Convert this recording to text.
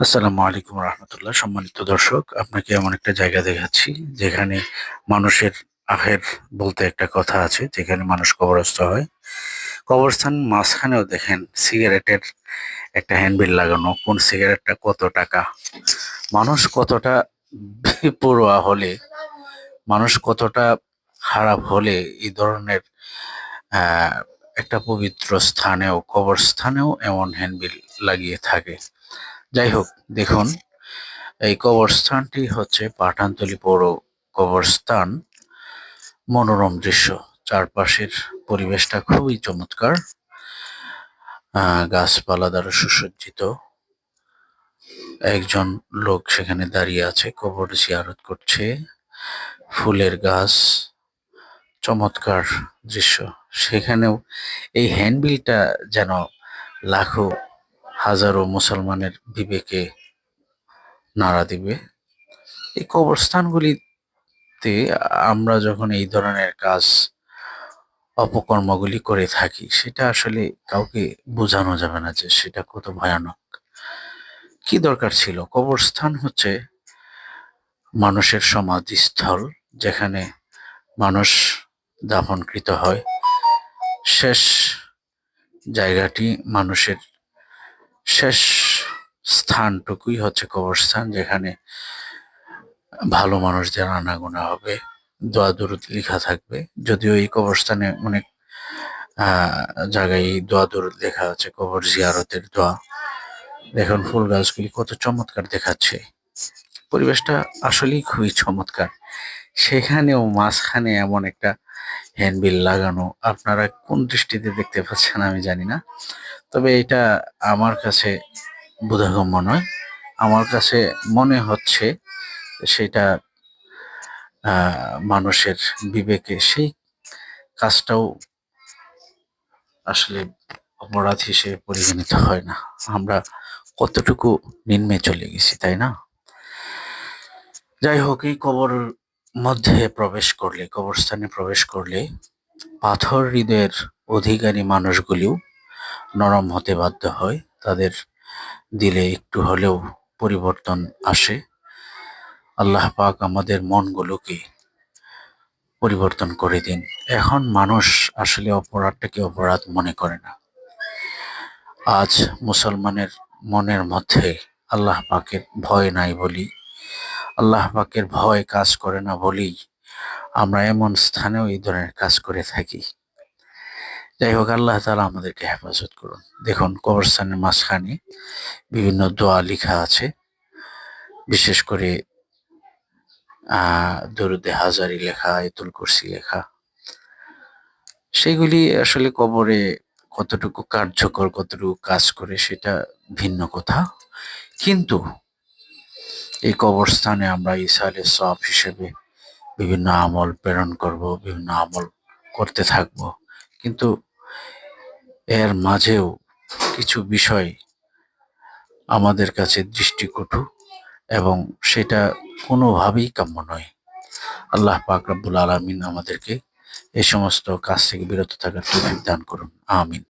আসসালামু আলাইকুম রহমতুল্লাহ। সম্মানিত দর্শক, আপনাকে এমন একটা জায়গা দেখাচ্ছি যেখানে মানুষের আখের বলতে একটা কথা আছে, যেখানে মানুষ কবরস্থ হয়। কবরস্থান মাঝখানেও দেখেন সিগারেটের একটা হ্যান্ডবিল লাগানো, কোন সিগারেটটা কত টাকা? মানুষ কতটা বেপরোয়া হলে, মানুষ কতটা খারাপ হলে এই ধরনের একটা পবিত্র স্থানেও, কবরস্থানেও এমন হ্যান্ডবিল লাগিয়ে থাকে। যাই হোক দেখুন, এই কবরস্থানটি হচ্ছে পাঠানতলী পৌর কবরস্থান। মনোরম দৃশ্য, চারপাশের পরিবেশটা খুবই চমৎকার। গাছপালা দ্বারা সুসজ্জিত। একজন লোক সেখানে দাঁড়িয়ে আছে, কবর জিয়ারত করছে। ফুলের গাছ, চমৎকার দৃশ্য। সেখানেও এই হ্যান্ডবিলটা যেন লাখো হাজারো মুসলমানের বিবেকে নাড়া দিবে। এই কবরস্থানগুলিতে আমরা যখন এই ধরনের কাজ, অপকর্মগুলি করে থাকি, সেটা আসলে কাউকে বোঝানো যাবে না যে সেটা কত ভয়ানক। কি দরকার ছিল? কবরস্থান হচ্ছে মানুষের সমাধিস্থল, যেখানে মানুষ দাফনকৃত হয়। শেষ জায়গাটি মানুষের শেষ স্থানটুকুই হচ্ছে কবরস্থান, যেখানে ভালো মানুষদের আনাগোনা হবে, দোয়া দরুদ লেখা থাকবে। যদিও এই কবরস্থানে অনেক জায়গায় দোয়া দরুদ লেখা আছে, কবর জিয়ারতের দোয়া। দেখুন, ফুল গাছগুলি কত চমৎকার দেখাচ্ছে। পরিবেশটা আসলেই খুবই চমৎকার। সেখানেও মাঝখানে এমন একটা হ্যান্ডবিল লাগানো, আপনারা কোন দৃষ্টিতে দেখতে পাচ্ছেন আমি জানি না। তবে এটা আমার কাছে বোধগম্য নয়। আমার কাছে মনে হচ্ছে সেটা মানুষের বিবেকে সেই কাজটাও আসলে অপরাধ হিসেবে পরিগণিত হয় না। আমরা কতটুকু নিম্নে চলে গেছি, তাই না? যাই হোক, এই কবর মধ্যে প্রবেশ করলে, কবরস্থানে প্রবেশ করলে পাথর হৃদয়ের অধিকারী মানুষগুলিও নরম হতে বাধ্য হয়। তাদের দিলে একটু হলেও পরিবর্তন আসে। আল্লাহ পাক আমাদের মনগুলোকে পরিবর্তন করে দিন। এখন মানুষ আসলে অপরাধটাকে অপরাধ মনে করে না। আজ মুসলমানের মনের মধ্যে আল্লাহ পাকের ভয় নাই বলি, আল্লাহ পাকের ভয় কাজ করে না বলেই আমরা এমন স্থানেও এই ধরনের কাজ করে থাকি। যাই হোক, আল্লাহ তালা আমাদেরকে হেফাজত করুন। দেখুন, কবরস্থানের মাঝখানে বিভিন্ন দোয়া লেখা আছে। বিশেষ করে দরুদে হাজারি লেখা এতুল কুরসি লেখা। সেগুলি আসলে কবরে কতটুকু কার্যকর, কতটুকু কাজ করে সেটা ভিন্ন কথা। কিন্তু এই কবরস্থানে আমরা ইসালে সব হিসেবে বিভিন্ন আমল প্রেরণ করব, বিভিন্ন আমল করতে থাকব। কিন্তু এর মাঝেও কিছু বিষয় আমাদের কাছে দৃষ্টিকটু এবং সেটা কোনোভাবেই কাম্য নয়। আল্লাহ পাক রব্বুল আলমিন আমাদেরকে এ সমস্ত কাজ থেকে বিরত থাকার তৌফিক দান করুন। আমিন।